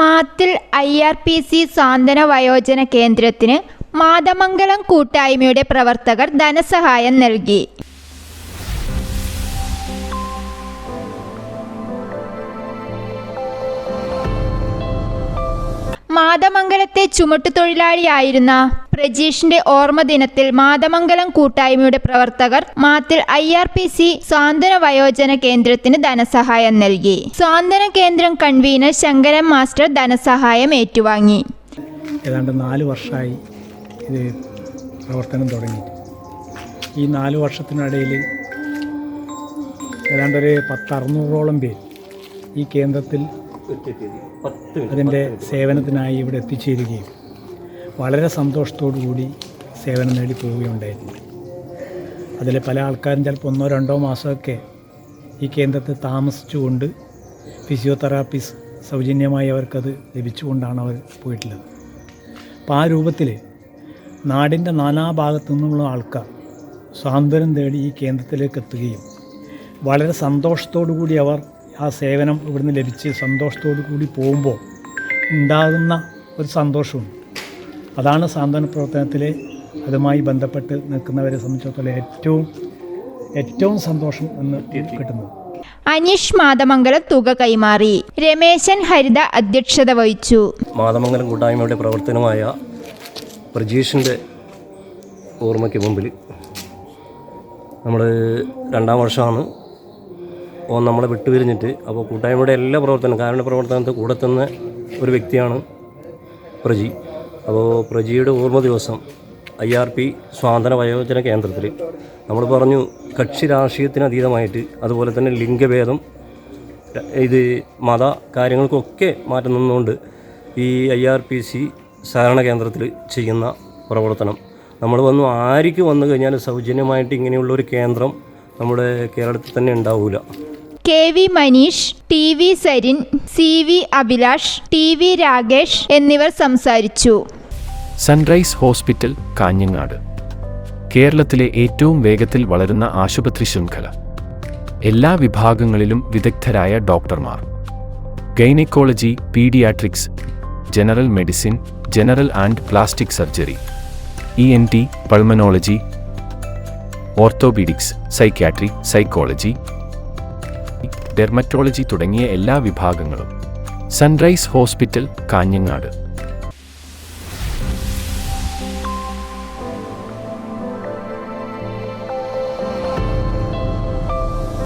Mathil I R P C സാന്ത്വന വയോജന കേന്ദ്രത്തിന് മാതമംഗലം കൂട്ടായ്മയുടെ പ്രവർത്തകർ ധനസഹായം നൽകി. മാതമംഗലത്തെ ചുമട്ടുതൊഴിലാളിയായിരുന്ന പ്രജീഷിന്റെ ഓർമ്മ ദിനത്തിൽ മാതമംഗലം കൂട്ടായ്മയുടെ പ്രവർത്തകർ Mathil I R P C സ്വാന്തന വയോജന കേന്ദ്രത്തിന് ധനസഹായം നൽകി. സ്വാന്തന കേന്ദ്രം കൺവീനർ ശങ്കരൻ മാസ്റ്റർ ധനസഹായം ഏറ്റുവാങ്ങി. ഏതാണ്ട് നാല് വർഷമായി ഇത് പ്രവർത്തനം തുടങ്ങി. ഈ നാല് വർഷത്തിനിടയിൽ ഏതാണ്ടൊരു പത്ത് അറുന്നൂറോളം പേര് ഈ കേന്ദ്രത്തിൽ അതിന്റെ സേവനത്തിനായി ഇവിടെ എത്തിച്ചേരുകയും വളരെ സന്തോഷത്തോടു കൂടി സേവനം നേടി പോവുകയുണ്ടായിരുന്നു. അതിൽ പല ആൾക്കാരും ചിലപ്പോൾ ഒന്നോ രണ്ടോ മാസമൊക്കെ ഈ കേന്ദ്രത്തിൽ താമസിച്ചുകൊണ്ട് ഫിസിയോതെറാപ്പീസ് സൗജന്യമായി അവർക്കത് ലഭിച്ചുകൊണ്ടാണ് അവർ പോയിട്ടുള്ളത്. അപ്പോൾ ആ രൂപത്തിൽ നാടിന്റെ നാനാഭാഗത്തു നിന്നുള്ള ആൾക്കാർ സ്വാതന്ത്ര്യം തേടി ഈ കേന്ദ്രത്തിലേക്ക് എത്തുകയും വളരെ സന്തോഷത്തോടു കൂടി അവർ ആ സേവനം ഇവിടുന്ന് ലഭിച്ച് സന്തോഷത്തോടു കൂടി പോകുമ്പോൾ ഉണ്ടാകുന്ന ഒരു സന്തോഷമുണ്ട്. അതാണ് സാന്ത്വന പ്രവർത്തനത്തിലെ അതുമായി ബന്ധപ്പെട്ട് നിൽക്കുന്നവരെ സംബന്ധിച്ചിടത്തോളം ഏറ്റവും ഏറ്റവും സന്തോഷം എന്ന് കിട്ടുന്നത്. അനീഷ് മാതമംഗലം തുക കൈമാറി. രമേശൻ ഹരിത അധ്യക്ഷത വഹിച്ചു. മാതമംഗലം കൂട്ടായ്മയുടെ പ്രവർത്തനമായ പ്രജീഷിന്റെ ഓർമ്മയ്ക്ക് മുമ്പിൽ നമ്മൾ രണ്ടാം വർഷമാണ് ഓൻ നമ്മളെ വിട്ടുപിരിഞ്ഞിട്ട്. അപ്പോൾ കൂട്ടായ്മയുടെ എല്ലാ പ്രവർത്തനം കാരുണ്യ പ്രവർത്തനത്തിൽ കൂടെ ഒരു വ്യക്തിയാണ് പ്രജി. അപ്പോൾ പ്രജിയുടെ ഓർമ്മ ദിവസം ഐ ആർ പി സ്വാതന്ത്ര്യ വയോജന കേന്ദ്രത്തിൽ നമ്മൾ പറഞ്ഞു കക്ഷി രാഷ്ട്രീയത്തിന് അതീതമായിട്ട് അതുപോലെ തന്നെ ലിംഗഭേദം ഇത് മത കാര്യങ്ങൾക്കൊക്കെ മാറ്റം നിന്നുകൊണ്ട് ഈ ഐ ആർ പി സി സഹകരണ കേന്ദ്രത്തിൽ ചെയ്യുന്ന പ്രവർത്തനം. നമ്മൾ വന്നു ആർക്ക് വന്നു കഴിഞ്ഞാൽ സൗജന്യമായിട്ട് ഇങ്ങനെയുള്ള ഒരു കേന്ദ്രം നമ്മുടെ കേരളത്തിൽ തന്നെ ഉണ്ടാവില്ല K V Manish T V Sarin C V Abhilash T V Rakesh എന്നിവർ സംസാരിച്ചു. Sunrise hospital Kanhangad. കേരളത്തിലെ ഏറ്റവും വേഗത്തിൽ വളരുന്ന ആശുപത്രി ശൃംഖല. എല്ലാ വിഭാഗങ്ങളിലും വിദഗ്ധരായ ഡോക്ടർമാർ. Gynaecology paediatrics general medicine general and plastic surgery E N T pulmonology orthopaedics psychiatry psychology dermatology തുടങ്ങിയ എല്ലാ വിഭാഗങ്ങളും. Sunrise hospital Kanhangad.